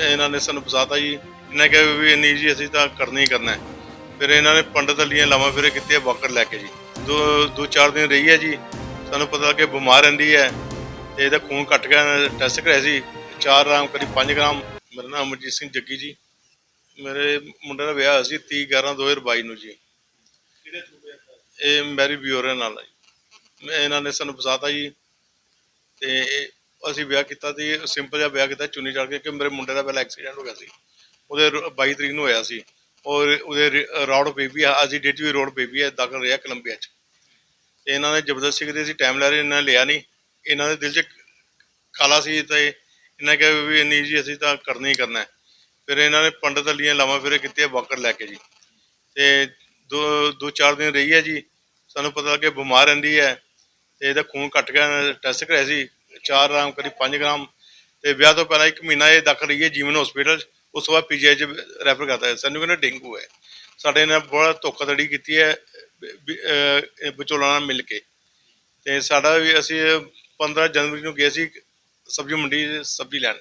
ਇਹਨਾਂ ਨੇ ਸਾਨੂੰ ਫਸਾਤਾ ਜੀ। ਇਹਨਾਂ ਕਿਹਾ ਵੀ ਨਹੀਂ ਜੀ ਅਸੀਂ ਤਾਂ ਕਰਨਾ ਹੀ ਕਰਨਾ ਹੈ। ਫਿਰ ਇਹਨਾਂ ਨੇ ਪੰਡਤ ਅਲੀਆਂ ਲਾਵਾਂ ਫਿਰੇ ਕੀਤੇ ਵਾਕਰ ਲੈ ਕੇ ਜੀ। ਦੋ ਦੋ ਚਾਰ ਦਿਨ ਰਹੀ ਹੈ ਜੀ। ਸਾਨੂੰ ਪਤਾ ਲੱਗਿਆ ਬਿਮਾਰ ਰਹਿੰਦੀ ਹੈ। ਤੇ ਇਹਦਾ ਖੂਨ ਘਟ ਗਿਆ ਟੈਸਟ ਕਰਾਇਆ ਸੀ। 4 ਗ੍ਰਾਮ ਕਰੀਬ 5 ਗ੍ਰਾਮ। ਮੇਰਾ ਨਾਮ ਅਮਰਜੀਤ ਸਿੰਘ ਜੱਗੀ ਜੀ। ਮੇਰੇ ਮੁੰਡੇ ਦਾ ਵਿਆਹ ਸੀ 30 11 2022 ਨੂੰ ਜੀ। ਇਹ ਮੈਰੀ ਬਿਊਰੋ ਨਾਲ ਹੈ ਇਹਨਾਂ ਨੇ ਸਾਨੂੰ ਫਸਾਤਾ ਜੀ। ਤੇ ਅਸੀਂ ਵਿਆਹ ਕੀਤਾ ਸੀ ਸਿੰਪਲ ਜਿਹਾ ਵਿਆਹ ਕੀਤਾ, ਚੁੰਨੀ ਚੜ ਕੇ ਕਿ ਮੇਰੇ ਮੁੰਡੇ ਦਾ ਪਹਿਲਾਂ ਐਕਸੀਡੈਂਟ ਹੋ ਗਿਆ ਸੀ। ਉਹਦੇ ਰ- 22 ਤਰੀਕ ਨੂੰ ਹੋਇਆ ਸੀ। ਔਰ ਉਹਦੇ ਰੌਡ ਬੇਬੀ ਆ, ਅਸੀਂ ਡੇਟ ਵੀ ਰੋਡ ਬੇਬੀ ਹੈ ਦਾਖਲ ਰਿਹਾ ਕੋਲੰਬੀਆ ਚ। ਤੇ ਇਹਨਾਂ ਨੇ ਜ਼ਬਰਦਸਤੀ ਕੀਤੀ ਸੀ ਟਾਈਮ ਲੈ ਰਹੇ, ਇਹਨਾਂ ਨੇ ਲਿਆ ਨਹੀਂ। ਇਹਨਾਂ ਦੇ ਦਿਲ 'ਚ ਕਾਲਾ ਸੀ ਤੇ ਇਹਨਾਂ ਕਿਹਾ ਵੀ ਨਹੀਂ ਜੀ ਅਸੀਂ ਤਾਂ ਕਰਨਾ ਹੀ ਕਰਨਾ ਹੈ। ਫਿਰ ਇਹਨਾਂ ਨੇ ਪੰਡਤ ਅਲੀਆਂ ਲਾਵਾਂ ਫਿਰੇ ਕੀਤੇ ਵਾਕਰ ਲੈ ਕੇ ਜੀ। ਤੇ ਦੋ ਦੋ ਚਾਰ ਦਿਨ ਰਹੀ ਹੈ ਜੀ, ਸਾਨੂੰ ਪਤਾ ਲੱਗਿਆ ਬਿਮਾਰ ਰਹਿੰਦੀ ਹੈ। ਤੇ ਇਹਦਾ ਖੂਨ ਘਟ ਗਿਆ ਟੈਸਟ ਕਰਾਇਆ ਸੀ। 4 ਗ੍ਰਾਮ ਕਰੀਬ 5 ਗ੍ਰਾਮ ਤੇ ਵਿਆਹ ਤੋਂ ਪਹਿਲਾਂ ਇੱਕ ਮਹੀਨਾ ਇਹ ਦਾਖਲ ਰਹੀ ਹੈ ਜੀਵਨ ਹਸਪੀਟਲ ਉਸ ਤੋਂ ਬਾਅਦ ਪੀਜੀਆਈ ਚ ਰੈਫਰ ਕਰਤਾ ਹੈ ਸਾਨੂੰ ਕਹਿੰਦੇ ਡੇਂਗੂ ਹੈ। ਸਾਡੇ ਨਾਲ ਬੜਾ ਧੋਖਾਧੜੀ ਕੀਤੀ ਹੈ ਵਿਚੋਲਾ ਨਾਲ ਮਿਲ ਕੇ। ਤੇ ਸਾਡਾ ਵੀ ਅਸੀਂ 15 ਜਨਵਰੀ ਨੂੰ ਗਏ ਸੀ, ਸਬਜ਼ੀ ਮੰਡੀ, ਸਬਜ਼ੀ ਲੈਣ,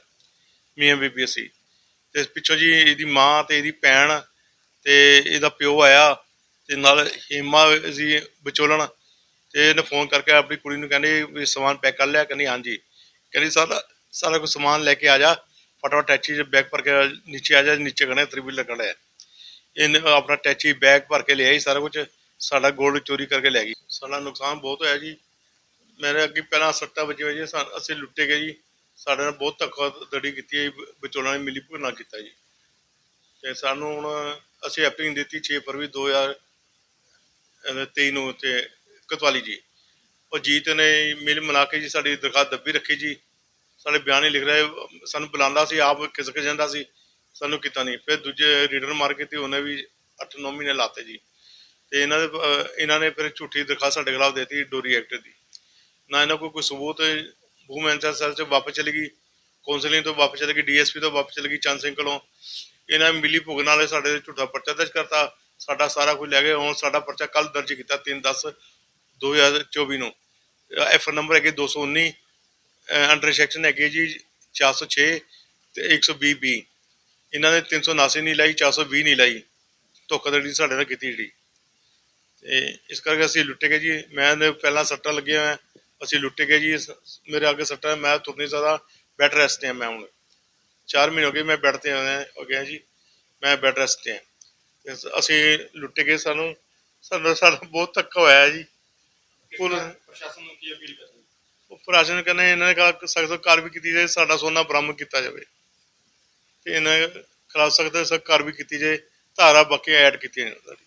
ਮੀਆਂ ਬੀਬੀ ਅਸੀਂ। ਤੇ ਪਿੱਛੋਂ ਜੀ ਇਹਦੀ ਮਾਂ ਤੇ ਇਹਦੀ ਭੈਣ ਤੇ ਇਹਦਾ ਪਿਓ ਆਇਆ ਤੇ ਨਾਲ ਹੀਮਾ ਸੀ ਵਿਚੋਲਣ ਤੇ ਇਹਨੇ ਫੋਨ ਕਰਕੇ ਆਪਣੀ ਕੁੜੀ ਨੂੰ ਕਹਿੰਦੇ ਵੀ ਸਮਾਨ ਪੈਕ ਕਰ ਲਿਆ ਕਹਿੰਦੀ ਹਾਂਜੀ। ਕਹਿੰਦੀ ਸਾਰਾ ਸਾਰਾ ਕੁਝ ਸਮਾਨ ਲੈ ਕੇ ਆ ਜਾ ਫਟਾਫਟ ਟੈਚੀ 'ਚ ਬੈਗ ਭਰ ਕੇ ਨੀਚੇ ਆ ਜਾ ਨੀਚੇ ਖੜੇ ਤ੍ਰਿ ਵੀਲਰ ਖੜਾ ਹੈ। ਇਹਨੇ ਆਪਣਾ ਟੈਚੀ ਬੈਗ ਭਰ ਕੇ ਲਿਆਈ ਸਾਰਾ ਕੁਝ ਸਾਡਾ ਗੋਲਡ ਚੋਰੀ ਕਰਕੇ ਲੈ ਗਈ। ਸਾਡਾ ਨੁਕਸਾਨ ਬਹੁਤ ਹੋਇਆ ਜੀ। ਮੇਰੇ ਅੱਗੇ ਪਹਿਲਾਂ ਸੱਟਾਂ ਵੱਜੀਆਂ ਹੋਈਆਂ ਸਾ- ਅਸੀਂ ਲੁੱਟੇ ਗਏ ਜੀ। ਸਾਡੇ ਨਾਲ ਬਹੁਤ ਧੱਕਾਧੜੀ ਕੀਤੀ ਹੈ ਜੀ, ਵਿਚੋਲਾਂ ਨੇ ਮਿਲੀ ਭੁਗਤਣਾ ਕੀਤਾ ਜੀ। ਤੇ ਸਾਨੂੰ ਹੁਣ ਅਸੀਂ ਐਪਿੰਗ ਦਿੱਤੀ 6 ਫਰਵਰੀ 2023 ਨੂੰ ਤੇ ਕਤਵਾਲੀ ਜੀ। ਉਹ ਜੀਤ ਨੇ ਮਿਲ ਮਿਲਾ ਕੇ ਜੀ ਸਾਡੀ ਦਰਖਾਸਤ ਦੱਬੀ ਰੱਖੀ ਜੀ। ਸਾਡੇ ਬਿਆਨ ਹੀ ਲਿਖ ਰਿਹਾ। ਸਾਨੂੰ ਬੁਲਾਉਂਦਾ ਸੀ, ਆਪ ਖਿਸਕ ਜਾਂਦਾ ਸੀ। ਸਾਨੂੰ ਕੀਤਾ ਨਹੀਂ। ਫਿਰ ਦੂਜੇ ਰੀਡਰ ਮਾਰ ਕੇ ਤੇ ਉਹਨੇ ਵੀ 8-9 ਮਹੀਨੇ ਲਾਤੇ ਜੀ। ਤੇ ਇਹਨਾਂ ਦੇ ਇਹਨਾਂ ਨੇ ਫਿਰ ਝੂਠੀ ਦਰਖਾਸਤ ਸਾਡੇ ਖਿਲਾਫ ਦੇਤੀ ਡੋਰੀ ਐਕਟ ਦੀ। ਨਾ ਇਹਨਾਂ ਕੋਲ ਕੋਈ ਸਬੂਤ ਵੂਮਨ ਸੈਲ ਚ ਵਾਪਸ ਚਲੀ ਗਈ। ਕਾਉਂਸਲਿੰਗ ਤੋਂ ਵਾਪਸ ਚਲੀ ਗਈ। ਡੀਐਸਪੀ ਤੋਂ ਵਾਪਸ ਚਲੀ ਗਈ ਚੰਦ ਸਿੰਘ ਕੋਲੋਂ। ਇਹਨਾਂ ਮਿਲੀ ਭੁਗਣ ਵਾਲੇ ਸਾਡੇ ਝੂਠਾ ਪਰਚਾ ਦਰਜ ਕਰਤਾ। ਸਾਡਾ ਸਾਰਾ ਕੁਝ ਲੈ ਗਏ। ਹੁਣ ਸਾਡਾ ਪਰਚਾ ਕੱਲ ਦਰਜ ਕੀਤਾ। 3 10 2024 ਨੂੰ। ਐਫ ਨੰਬਰ ਹੈਗੇ 219 ਅੰਡਰ ਸੈਕਸ਼ਨ ਹੈਗੇ ਜੀ 406 ਤੇ 120 ਬੀ ਇਹਨਾਂ ਨੇ 379 ਨਹੀਂ ਲਾਈ 420 ਨਹੀਂ ਲਾਈ। ਧੋਖਾਧੜੀ ਸਾਡੇ ਨਾਲ ਕੀਤੀ ਜਿਹੜੀ। ਤੇ ਇਸ ਕਰਕੇ ਅਸੀਂ ਲੁੱਟੇ ਗਏ ਜੀ, ਮੈਂ ਪਹਿਲਾਂ ਸੱਟਾਂ ਲੱਗੀਆਂ ਹੋਇਆ ਅਸੀਂ ਲੁੱਟੇ ਗਏ ਜੀ ਮੇਰੇ ਅੱਗੇ ਸੱਟਾਂ ਮੈਂ ਤੁਰ ਨਹੀਂ ਸਕਦਾ ਬੈੱਡ ਰੈਸਟ ਤੇ ਹਾਂ ਮੈਂ ਹੁਣ। 4 ਮਹੀਨੇ ਹੋ ਗਏ ਮੈਂ ਬੈੱਡ ਤੇ ਆਇਆ ਹੋ ਗਿਆ ਜੀ, ਮੈਂ ਬੈੱਡ ਰੈਸਟ ਤੇ ਹਾਂ। ਅਸੀਂ ਲੁੱਟੇ ਗਏ ਸਾਨੂੰ ਸਾਨੂੰ ਸਾਡਾ ਬਹੁਤ ਧੱਕਾ ਹੋਇਆ ਜੀ। ਪੁਲ ਪ੍ਰਸ਼ਾਸਨ ਨੂੰ ਕੀ ਅਪੀਲ ਕਰਦੇ ਉਹ ਪ੍ਰਸ਼ਾਸਨ ਕਹਿੰਦੇ ਇਹਨਾਂ ਨੇ ਕਹਾ ਸਖਤ ਕਾਰਵਾਈ ਕੀਤੀ ਜਾਏ ਸਾਡਾ ਸੋਨਾ ਬਰਾਮਦ ਕੀਤਾ ਜਾਵੇ। ਤੇ ਇਹਨਾਂ ਖਿਲਾਫ ਸਖਤ ਸਖਤ ਕਾਰਵਾਈ ਕੀਤੀ ਜਾਏ ਧਾਰਾ ਬਾਕੀ ਐਡ ਕੀਤੀਆਂ ਜਾਣ ਸਾਡੀ।